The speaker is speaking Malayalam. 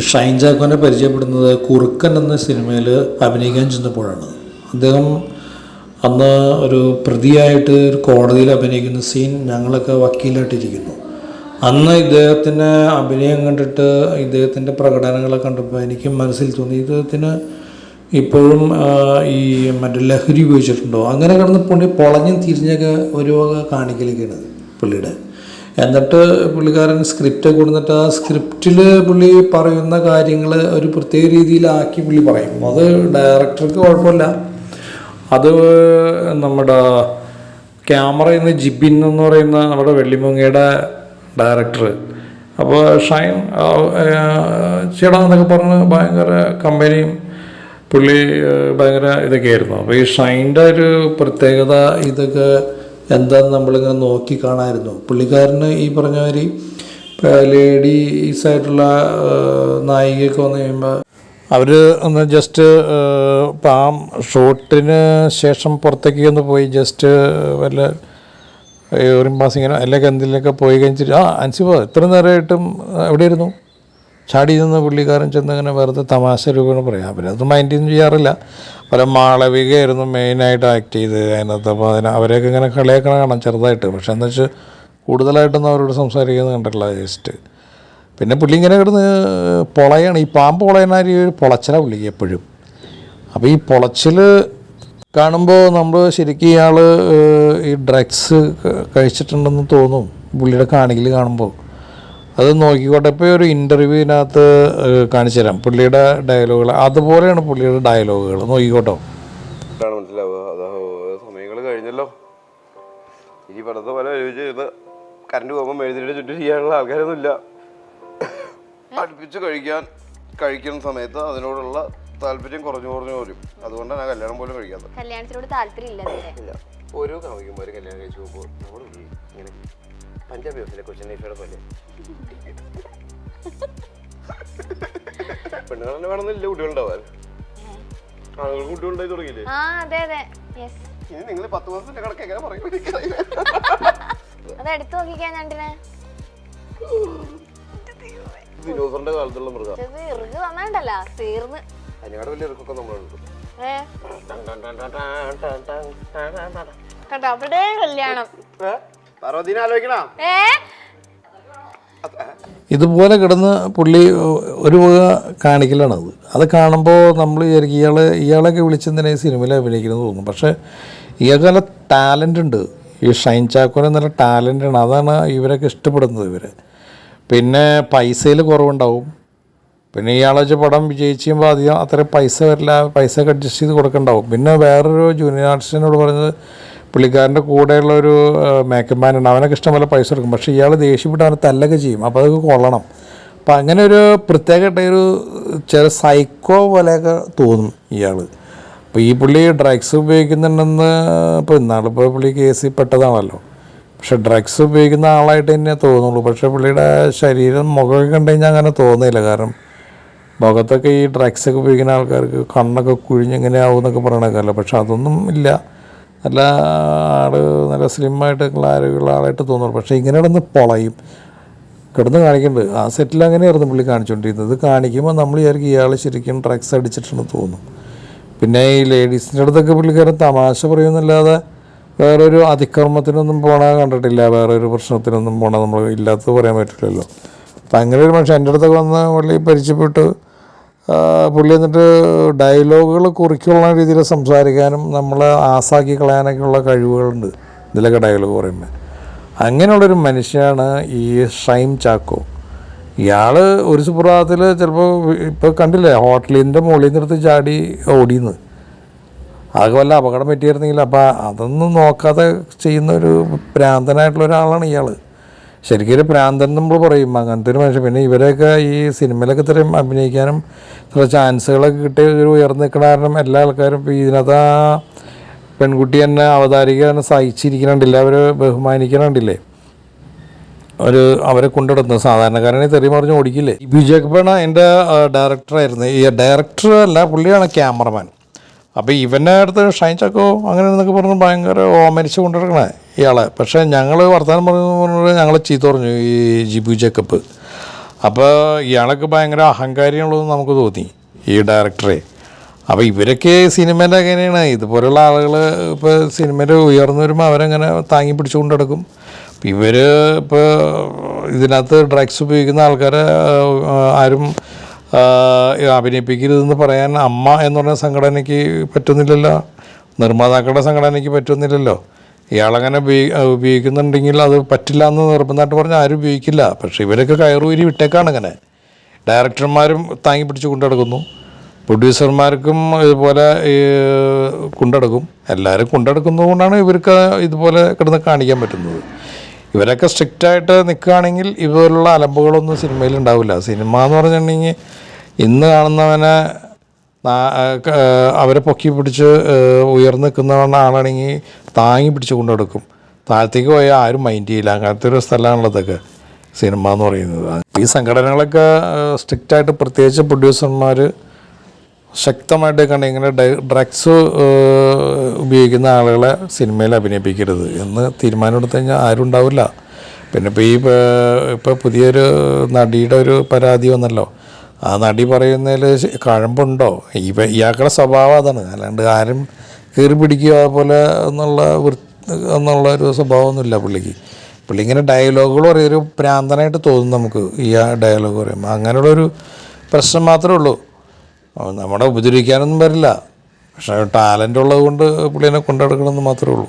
ഷൈൻ ചാക്കോനെ പരിചയപ്പെടുന്നത് കുറുക്കൻ എന്ന സിനിമയിൽ അഭിനയിക്കാൻ ചെന്നപ്പോഴാണ്. അദ്ദേഹം അന്ന് ഒരു പ്രതിയായിട്ട് ഒരു കോടതിയിൽ അഭിനയിക്കുന്ന സീൻ ഞങ്ങളൊക്കെ വക്കീലായിട്ടിരിക്കുന്നു. അന്ന് ഇദ്ദേഹത്തിന്റെ അഭിനയം കണ്ടിട്ട് ഇദ്ദേഹത്തിന്റെ പ്രകടനങ്ങളെ കണ്ടപ്പോൾ എനിക്ക് മനസ്സിൽ തോന്നി ഇദ്ദേഹത്തിന് ഇപ്പോഴും ഈ മറ്റേ ലഹരി ഉപയോഗിച്ചിട്ടുണ്ടോ? അങ്ങനെ കിടന്ന് പുള്ളി പൊളഞ്ഞും തിരിഞ്ഞൊക്കെ ഒരു വക കാണിക്കലൊക്കെയാണ് പുള്ളിയുടെ. എന്നിട്ട് പുള്ളിക്കാരൻ സ്ക്രിപ്റ്റ് കൊടുത്തിട്ട് ആ സ്ക്രിപ്റ്റിൽ പുള്ളി പറയുന്ന കാര്യങ്ങൾ ഒരു പ്രത്യേക രീതിയിലാക്കി പുള്ളി പറയും. അത് ഡയറക്ടർക്ക് കുഴപ്പമില്ല. അത് നമ്മുടെ ക്യാമറയിൽ ജിബിൻ എന്ന് പറയുന്ന നമ്മുടെ വെള്ളിമുങ്ങയുടെ ഡയറക്ടർ അപ്പോൾ ഷൈൻ ചേടാ എന്നൊക്കെ പറഞ്ഞ് ഭയങ്കര കമ്പനിയും പുള്ളി ഭയങ്കര ഇതൊക്കെ ആയിരുന്നു അപ്പോൾ ഈ ഷൈന്റെ ഒരു പ്രത്യേകത ഇതൊക്കെ എന്താന്ന് നമ്മളിങ്ങനെ നോക്കി കാണാമായിരുന്നു പുള്ളിക്കാരന് ഈ പറഞ്ഞ മാതിരി ലേഡീസ് ആയിട്ടുള്ള നായികയൊക്കെ വന്നു കഴിയുമ്പോൾ അവർ ഒന്ന് ജസ്റ്റ് ഇപ്പം ആ ഷൂട്ടിന് ശേഷം പുറത്തേക്ക് ഒന്ന് പോയി ജസ്റ്റ് വല്ല യൂറിൻ പാസിങ്ങിനോ അല്ലെങ്കിൽ എന്തിലൊക്കെ പോയി കഴിഞ്ഞിട്ട് ആ അൻസിബോ ഇത്ര നേരമായിട്ടും എവിടെയായിരുന്നു? ചാടി നിന്ന് പുള്ളിക്കാരൻ ചെന്ന് ഇങ്ങനെ വെറുതെ തമാശ രൂപേണ പറയാം. അവരത് മൈൻഡൊന്നും ചെയ്യാറില്ല. പല മാളവികയായിരുന്നു മെയിനായിട്ട് ആക്ട് ചെയ്ത് അതിനകത്ത് അപ്പോൾ അതിന് അവരെയൊക്കെ ഇങ്ങനെ കളിയാക്കണ കാണാം ചെറുതായിട്ട്. പക്ഷെ എന്താ വെച്ചാൽ കൂടുതലായിട്ടൊന്നും അവരോട് സംസാരിക്കുന്നത് കണ്ടിട്ടില്ല ജസ്റ്റ് പിന്നെ പുള്ളി ഇങ്ങനെ കിടന്ന് പൊളയാണ്. ഈ പാമ്പ് പൊളയനാരി ഒരു പൊളച്ചല പുള്ളി എപ്പോഴും. അപ്പോൾ ഈ പൊളച്ചിൽ കാണുമ്പോൾ നമ്മൾ ശരിക്കും ഇയാൾ ഈ ഡ്രഗ്സ് കഴിച്ചിട്ടുണ്ടെന്ന് തോന്നും പുള്ളിയുടെ കാണിയിൽ കാണുമ്പോൾ അത് നോക്കിക്കോട്ടെ. ഇപ്പോൾ ഒരു ഇന്റർവ്യൂവിനകത്ത് കാണിച്ചു തരാം. പുള്ളിയുടെ ഡയലോഗുകൾ അതുപോലെയാണ് പുള്ളിയുടെ ഡയലോഗുകൾ നോക്കിക്കോട്ടോ. മനസ്സിലാവുക. അതാ സമയങ്ങൾ കഴിഞ്ഞല്ലോ. ഇനി പണ്ടത്തെ പോലെ ആലോചിച്ചിരുന്ന് കറണ്ട് പോകുമ്പോൾ എഴുതിയിട്ട് ചുറ്റും ചെയ്യാനുള്ള ആൾക്കാരൊന്നും ഇല്ല. അടുപ്പിച്ച് കഴിക്കാൻ കഴിക്കുന്ന സമയത്ത് അതിനോടുള്ള താല്പര്യം കുറഞ്ഞു കുറഞ്ഞു വരും അതുകൊണ്ടാണ് ഞാൻ കല്യാണം പോലും കഴിക്കാത്തത്. കല്യാണത്തിനോട് താല്പര്യം ഇല്ല. ഓരോ കാമുകന്മാർ കല്യാണം കഴിച്ചു പോകുമ്പോൾ നമ്മൾ ഇങ്ങനെ പഞ്ചാബി ഹൗസിലെ കൊച്ചിൻ നൈഫയുടെ പോലെ പെണ്ണുങ്ങളെ വേണമെന്നില്ല കുട്ടികളുണ്ടാവാൻ ആളുകൾ കുട്ടികളുണ്ടായി തുടങ്ങിയില്ലേ ആ അതെ അതെ യെസ് ഇനി നിങ്ങൾ പത്ത് മാസത്തിന്റെ കണക്ക് എങ്ങനെ പറയും എനിക്കറിയില്ല. അത് എടുത്തു നോക്കിക്കാൻ ഞണ്ടിനെ ദിനോസറിന്റെ കാലത്തുള്ള മൃഗം ഇത് ഇറുക് വന്നാണ്ടല്ല തീർന്ന് അതിനേക്കാട് വലിയ ഇറക്കൊക്കെ നമ്മളുണ്ട് ഏ കേട്ടോ അവിടെ കല്യാണം പാർവതീനെ ആലോചിക്കണ? ഏ? ഇതുപോലെ കിടന്ന് പുള്ളി ഒരു വക കാണിക്കലാണത് അത്. കാണുമ്പോൾ നമ്മൾ വിചാരിക്കും ഇയാൾ ഇയാളൊക്കെ വിളിച്ചെന്തിനെ സിനിമയിൽ അഭിനയിക്കുന്നത് തോന്നും പക്ഷേ ഇയാൾക്ക് നല്ല ടാലന്റ് ഉണ്ട്. ഈ ഷൈൻ ചാക്കോനെ നല്ല ടാലന്റ് ആണ്. അതാണ് ഇവരൊക്കെ ഇഷ്ടപ്പെടുന്നത് ഇവർ പിന്നെ പൈസയിൽ കുറവുണ്ടാവും. പിന്നെ ഇയാളെ വെച്ച് പടം വിജയിച്ച് കഴിയുമ്പോൾ അധികം അത്രയും പൈസ വരില്ല. പൈസ ഒക്കെ അഡ്ജസ്റ്റ് ചെയ്ത് കൊടുക്കണ്ടാവും. പിന്നെ വേറൊരു ജൂനിയർ ആർട്ടിസ്റ്റിനോട് പറഞ്ഞത് പുള്ളിക്കാരന്റെ കൂടെയുള്ള ഒരു മേക്കപ്പ് ഉണ്ട് അവനൊക്കെ ഇഷ്ടംപോലെ പൈസ കൊടുക്കും. പക്ഷേ ഇയാൾ ദേഷ്യപ്പെട്ട് അവനെ തല്ലൊക്കെ ചെയ്യും. അപ്പോൾ അതൊക്കെ കൊള്ളണം. അപ്പം അങ്ങനെ ഒരു പ്രത്യേകമായിട്ട് ഒരു ചില സൈക്കോ പോലെയൊക്കെ തോന്നും ഇയാൾ അപ്പോൾ ഈ പുള്ളി ഡ്രഗ്സ് ഉപയോഗിക്കുന്നുണ്ടെന്ന് ഇപ്പോൾ ഇന്നാളിപ്പോൾ പുള്ളി കേസിൽ പെട്ടതാണല്ലോ. പക്ഷെ ഡ്രഗ്സ് ഉപയോഗിക്കുന്ന ആളായിട്ട് തന്നെ തോന്നുള്ളൂ. പക്ഷേ പുള്ളിയുടെ ശരീരം മുഖമൊക്കെ കണ്ടു കഴിഞ്ഞാൽ അങ്ങനെ തോന്നുന്നില്ല. കാരണം മുഖത്തൊക്കെ ഈ ഡ്രഗ്സൊക്കെ ഉപയോഗിക്കുന്ന ആൾക്കാർക്ക് കണ്ണൊക്കെ കുഴിഞ്ഞിങ്ങനെ ആവും എന്നൊക്കെ പറയണേക്കല്ലോ പക്ഷെ അതൊന്നും ഇല്ല. നല്ല ആൾ നല്ല സ്ലിമ്മായിട്ട് ആരോഗ്യമുള്ള ആളായിട്ട് തോന്നുള്ളൂ പക്ഷേ ഇങ്ങനെ കിടന്ന് പൊളയും. കിടന്ന് കാണിക്കേണ്ടത് ആ സെറ്റിൽ അങ്ങനെയായിരുന്നു പുള്ളി കാണിച്ചുകൊണ്ടിരുന്നത് കാണിക്കുമ്പോൾ നമ്മൾ വിചാരിക്കും ഇയാൾ ശരിക്കും ഡ്രഗ്സ് അടിച്ചിട്ടുണ്ടെന്ന് തോന്നും. പിന്നെ ഈ ലേഡീസിന്റെ അടുത്തൊക്കെ പുള്ളിക്കാരൻ തമാശ പറയുമെന്നല്ലാതെ വേറൊരു അതിക്രമത്തിനൊന്നും പോണ കണ്ടിട്ടില്ല. വേറൊരു പ്രശ്നത്തിനൊന്നും പോണ നമ്മൾ ഇല്ലാത്തത് പറയാൻ പറ്റില്ലല്ലോ. അപ്പം അങ്ങനെ ഒരു മനുഷ്യൻ എന്റെ അടുത്തൊക്കെ വന്ന് പുള്ളി പരിചയപ്പെട്ട്. പുള്ളി എന്നിട്ട് ഡയലോഗുകൾ കുറിക്കുള്ള രീതിയിൽ സംസാരിക്കാനും നമ്മളെ ആസാക്കി കളയാനൊക്കെയുള്ള കഴിവുകളുണ്ട്. ഇതിലൊക്കെ ഡയലോഗ് പറയുമ്പോൾ അങ്ങനെയുള്ളൊരു മനുഷ്യനാണ് ഈ ഷൈം ചാക്കോ. ഇയാൾ ഒരു സുപ്രഭാതത്തിൽ ചിലപ്പോൾ ഇപ്പോൾ കണ്ടില്ലേ ഹോട്ടലിന്റെ മുകളിൽ നിന്നെടുത്ത് ചാടി ഓടിയെന്ന് അതൊക്കെ വല്ല അപകടം പറ്റിയിരുന്നെങ്കിൽ അപ്പം അതൊന്നും നോക്കാതെ ചെയ്യുന്ന ഒരു ഭ്രാന്തനായിട്ടുള്ള ഒരാളാണ് ഇയാൾ ശരിക്കും ഒരു ഭ്രാന്തൻ നമ്മൾ പറയും. അങ്ങനത്തെ ഒരു മനുഷ്യൻ. പിന്നെ ഇവരെയൊക്കെ ഈ സിനിമയിലൊക്കെ ഇത്രയും അഭിനയിക്കാനും ഇത്ര ചാൻസുകളൊക്കെ കിട്ടി ഒരു ഉയർന്നു നിൽക്കണ കാരണം എല്ലാ ആൾക്കാരും ഇപ്പോൾ ഇതിനകത്ത് ആ പെൺകുട്ടി തന്നെ അവതാരിക തന്നെ സഹിച്ചിരിക്കണുണ്ടില്ല അവർ ബഹുമാനിക്കണുണ്ടില്ലേ ഒരു അവരെ കൊണ്ടിടുന്നത് സാധാരണക്കാരനെ തെറി മറിഞ്ഞ് ഓടിക്കില്ലേ? ബി ജേക്കബാണ് എന്റെ ഡയറക്ടറായിരുന്നു ഈ ഡയറക്ടർ അല്ല പുള്ളിയാണ് ക്യാമറമാൻ അപ്പോൾ ഇവന്റെ അടുത്ത് ഷൈൻ ചക്കോ അങ്ങനെ എന്നൊക്കെ പറഞ്ഞ് ഭയങ്കര ഓമരിച്ച് കൊണ്ടിരിക്കണേ. ഇയാളെ. പക്ഷേ ഞങ്ങൾ വർത്തമാനം പറഞ്ഞു ഞങ്ങളെ ചീത്ത പറഞ്ഞു ഈ ജിബു ജേക്കപ്പ് അപ്പോൾ ഇയാളൊക്കെ ഭയങ്കര അഹങ്കാരിയുള്ളതെന്ന് നമുക്ക് തോന്നി ഈ ഡയറക്ടറെ. അപ്പോൾ ഇവരൊക്കെ സിനിമേന്റെ എങ്ങനെയാണ് ഇതുപോലെയുള്ള ആളുകൾ ഇപ്പോൾ സിനിമയിൽ ഉയർന്നു വരുമ്പോൾ അവരങ്ങനെ താങ്ങി പിടിച്ചുകൊണ്ട് നടക്കും ഇവർ ഇപ്പോൾ ഇതിനകത്ത് ഡ്രഗ്സ് ഉപയോഗിക്കുന്ന ആൾക്കാരെ ആരും അഭിനയിപ്പിക്കരുതെന്ന് പറയാൻ അമ്മ എന്ന് പറഞ്ഞ സംഘടനയ്ക്ക് പറ്റുന്നില്ലല്ലോ. നിർമ്മാതാക്കളുടെ സംഘടനയ്ക്ക് പറ്റുന്നില്ലല്ലോ. ഇയാളങ്ങനെ ഉപയോഗി ഉപയോഗിക്കുന്നുണ്ടെങ്കിൽ അത് പറ്റില്ല എന്ന് നിർബന്ധമായിട്ട് പറഞ്ഞാൽ ആരും ഉപയോഗിക്കില്ല. പക്ഷേ ഇവരൊക്കെ കയറൂരി വിട്ടേക്കാണ് അങ്ങനെ ഡയറക്ടർമാരും താങ്ങി പിടിച്ച് കൊണ്ടെടുക്കുന്നു. പ്രൊഡ്യൂസർമാർക്കും ഇതുപോലെ ഈ, എല്ലാവരും എല്ലാവരും കൊണ്ടുനടക്കുന്നതുകൊണ്ടാണ് ഇവർക്ക് ഇതുപോലെ കിടന്ന് കാണിക്കാൻ പറ്റുന്നത്. ഇവരൊക്കെ സ്ട്രിക്റ്റായിട്ട് നിൽക്കുകയാണെങ്കിൽ ഇതുപോലുള്ള അലമ്പുകളൊന്നും സിനിമയിൽ ഉണ്ടാവില്ല. സിനിമ എന്ന് പറഞ്ഞിട്ടുണ്ടെങ്കിൽ ഇന്ന് കാണുന്നവനെ അവരെ പൊക്കി പിടിച്ച് ഉയർന്നു നിൽക്കുന്ന ആളാണെങ്കിൽ താങ്ങി പിടിച്ച് കൊണ്ടെടുക്കും താഴത്തേക്ക് പോയാൽ ആരും മൈൻഡ് ചെയ്യില്ല. അങ്ങനത്തെ ഒരു സ്ഥലമാണുള്ളതൊക്കെ സിനിമ എന്ന് പറയുന്നത്. ഈ സംഘടനകളൊക്കെ സ്ട്രിക്റ്റായിട്ട് പ്രത്യേകിച്ച് പ്രൊഡ്യൂസർമാർ ശക്തമായിട്ട് കണ്ട് ഇങ്ങനെ ഡ്രഗ്സ് ഉപയോഗിക്കുന്ന ആളുകളെ സിനിമയിൽ അഭിനയിപ്പിക്കരുത് എന്ന് തീരുമാനമെടുത്ത് കഴിഞ്ഞാൽ ആരും ഉണ്ടാവില്ല. പിന്നെ ഇപ്പോൾ ഈ ഇപ്പോൾ പുതിയൊരു നടിയുടെ ഒരു പരാതി വന്നല്ലോ. ആ നടി പറയുന്നതിൽ കഴമ്പുണ്ടോ? ഇവ ഇയാളുടെ സ്വഭാവം അതാണ്. അല്ലാണ്ട് ആരും കയറി പിടിക്കുക അതുപോലെ എന്നുള്ള എന്നുള്ള ഒരു സ്വഭാവമൊന്നുമില്ല പുള്ളിക്ക്. പുള്ളി ഇങ്ങനെ ഡയലോഗുകൾ പറയും ഒരു പ്രാന്തനായിട്ട് തോന്നും നമുക്ക് ഈ ആ ഡയലോഗ് പറയുമ്പോൾ അങ്ങനെയുള്ളൊരു പ്രശ്നം മാത്രമേ ഉള്ളൂ. നമ്മളെ ഉപദ്രവിക്കാനൊന്നും വരില്ല. പക്ഷേ ടാലന്റ് ഉള്ളത് കൊണ്ട് പുള്ളിനെ കൊണ്ടുനടക്കണമെന്ന് മാത്രമേ ഉള്ളൂ.